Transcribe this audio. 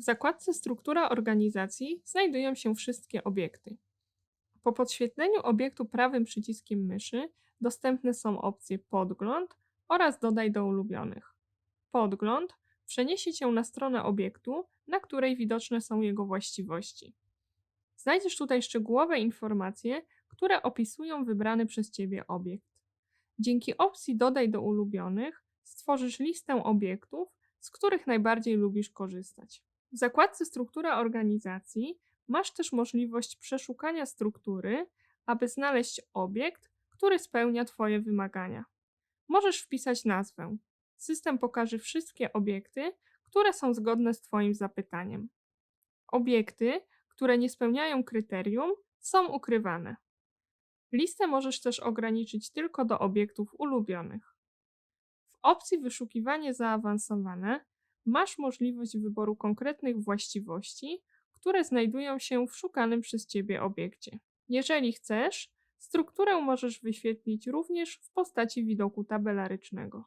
W zakładce Struktura organizacji znajdują się wszystkie obiekty. Po podświetleniu obiektu prawym przyciskiem myszy dostępne są opcje Podgląd oraz Dodaj do ulubionych. Podgląd przeniesie cię na stronę obiektu, na której widoczne są jego właściwości. Znajdziesz tutaj szczegółowe informacje, które opisują wybrany przez Ciebie obiekt. Dzięki opcji Dodaj do ulubionych stworzysz listę obiektów, z których najbardziej lubisz korzystać. W zakładce Struktura organizacji masz też możliwość przeszukania struktury, aby znaleźć obiekt, który spełnia Twoje wymagania. Możesz wpisać nazwę. System pokaże wszystkie obiekty, które są zgodne z Twoim zapytaniem. Obiekty, które nie spełniają kryterium, są ukrywane. Listę możesz też ograniczyć tylko do obiektów ulubionych. W opcji Wyszukiwanie zaawansowane masz możliwość wyboru konkretnych właściwości, które znajdują się w szukanym przez Ciebie obiekcie. Jeżeli chcesz, strukturę możesz wyświetlić również w postaci widoku tabelarycznego.